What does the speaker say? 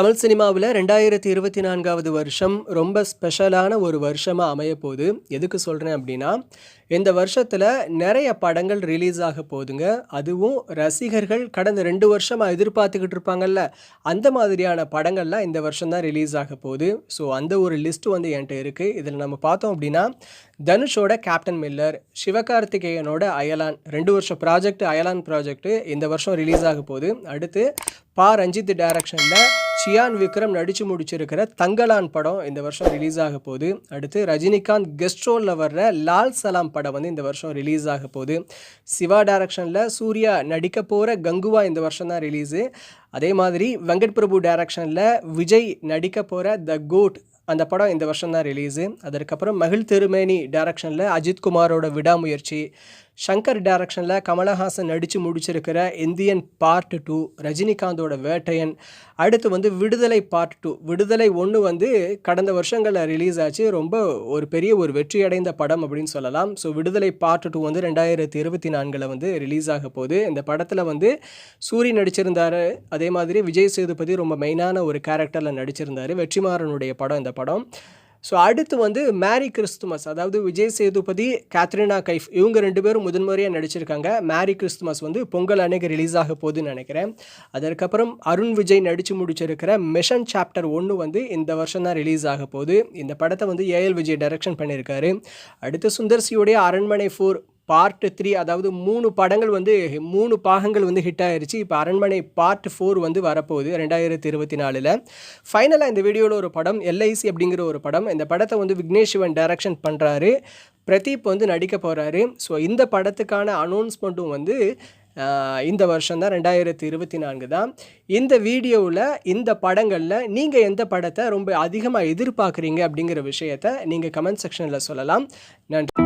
தமிழ் சினிமாவில் ரெண்டாயிரத்தி இருபத்தி நான்காவது வருஷம் ரொம்ப ஸ்பெஷலான ஒரு வருஷமாக அமைய போகுது எதுக்கு சொல்கிறேன் அப்படின்னா இந்த வருஷத்தில் நிறைய படங்கள் ரிலீஸ் ஆக போகுதுங்க. அதுவும் ரசிகர்கள் கடந்த ரெண்டு வருஷமாக எதிர்பார்த்துக்கிட்டு இருப்பாங்கல்ல அந்த மாதிரியான படங்கள்லாம் இந்த வருஷம் தான் ரிலீஸ் ஆக போகுது. ஸோ அந்த ஒரு லிஸ்ட் வந்து என்கிட்ட இருக்குது இதில் நம்ம பார்த்தோம் அப்படின்னா தனுஷோட கேப்டன் மில்லர் சிவகார்த்திகேயனோட அயலான் ரெண்டு வருஷம் ப்ராஜெக்ட் அயலான் ப்ராஜெக்ட் இந்த வருஷம் ரிலீஸ் ஆக போகுது. அடுத்து பா ரஞ்சித் டைரக்ஷனில் சியான் விக்ரம் நடித்து முடிச்சிருக்கிற தங்கலான் படம் இந்த வருஷம் ரிலீஸ் ஆக போகுது. அடுத்து ரஜினிகாந்த் கெஸ்ட் ரோலில் வர்ற லால் சலாம் படம் வந்து இந்த வருஷம் ரிலீஸ் ஆக போகுது. சிவா டைரக்ஷனில் சூர்யா நடிக்க போகிற கங்குவா இந்த வருஷம் தான் ரிலீஸு அதே மாதிரி வெங்கட் பிரபு டைரக்ஷனில் விஜய் நடிக்க போகிற த கோட் அந்த படம் இந்த வருஷம் தான் ரிலீஸு அதற்கப்புறம் மகிழ் திருமேனி டைரக்ஷனில் அஜித் குமாரோட விடாமுயற்சி. ஷங்கர் டைரக்ஷனில் கமலஹாசன் நடித்து முடிச்சிருக்கிற இந்தியன் பார்ட் டூ ரஜினிகாந்தோட வேட்டையன். அடுத்து வந்து விடுதலை பார்ட் டூ. விடுதலை ஒன்று வந்து கடந்த வருஷங்களில் ரிலீஸ் ஆச்சு. ரொம்ப ஒரு பெரிய ஒரு வெற்றி அடைந்த படம் அப்படின்னு சொல்லலாம். ஸோ விடுதலை பார்ட் டூ வந்து ரெண்டாயிரத்தி இருபத்தி நான்கில் வந்து ரிலீஸ் ஆக போகுது. இந்த படத்தில் வந்து சூரி நடிச்சிருந்தார். அதே மாதிரி விஜய் சேதுபதி ரொம்ப மெயினான ஒரு கேரக்டரில் நடிச்சிருந்தார். வெற்றிமாறனுடைய படம் இந்த படம். ஸோ அடுத்து வந்து மேரி கிறிஸ்துமஸ் அதாவது விஜய் சேதுபதி கேத்ரினா கைஃப் இவங்க ரெண்டு பேரும் முதன்முறையாக நடிச்சிருக்காங்க. மேரி கிறிஸ்துமஸ் வந்து பொங்கல் அன்னைக்கு ரிலீஸ் ஆக போகுதுன்னு நினைக்கிறேன். அதற்கப்புறம் அருண் விஜய் நடித்து முடிச்சிருக்கிற மிஷன் சாப்டர் ஒன்று வந்து இந்த வருஷம் தான் ரிலீஸ் ஆக போகுது. இந்த படத்தை வந்து ஏஎல் விஜய் டைரக்ஷன் பண்ணியிருக்காரு. அடுத்து சுந்தர்சியுடைய அரண்மனை ஃபோர் பார்ட் த்ரீ அதாவது மூணு படங்கள் வந்து மூணு பாகங்கள் வந்து ஹிட் ஆயிருச்சு. இப்போ அரண்மனை பார்ட் ஃபோர் வந்து வரப்போகுது ரெண்டாயிரத்தி இருபத்தி நாலில். ஃபைனலாக இந்த வீடியோவில் ஒரு படம் எல்ஐசி அப்படிங்கிற ஒரு படம். இந்த படத்தை வந்து விக்னேஷ் சிவன் டைரக்ஷன் பண்ணுறாரு பிரதீப் வந்து நடிக்க போகிறாரு ஸோ இந்த படத்துக்கான அனௌன்ஸ்மெண்ட்டும் வந்து இந்த வருஷம் தான் ரெண்டாயிரத்தி இருபத்தி நான்கு தான். இந்த வீடியோவில் இந்த படங்களில் நீங்கள் எந்த படத்தை ரொம்ப அதிகமாக எதிர்பார்க்குறீங்க அப்படிங்கிற விஷயத்த நீங்கள் கமெண்ட் செக்ஷனில் சொல்லலாம். நன்றி.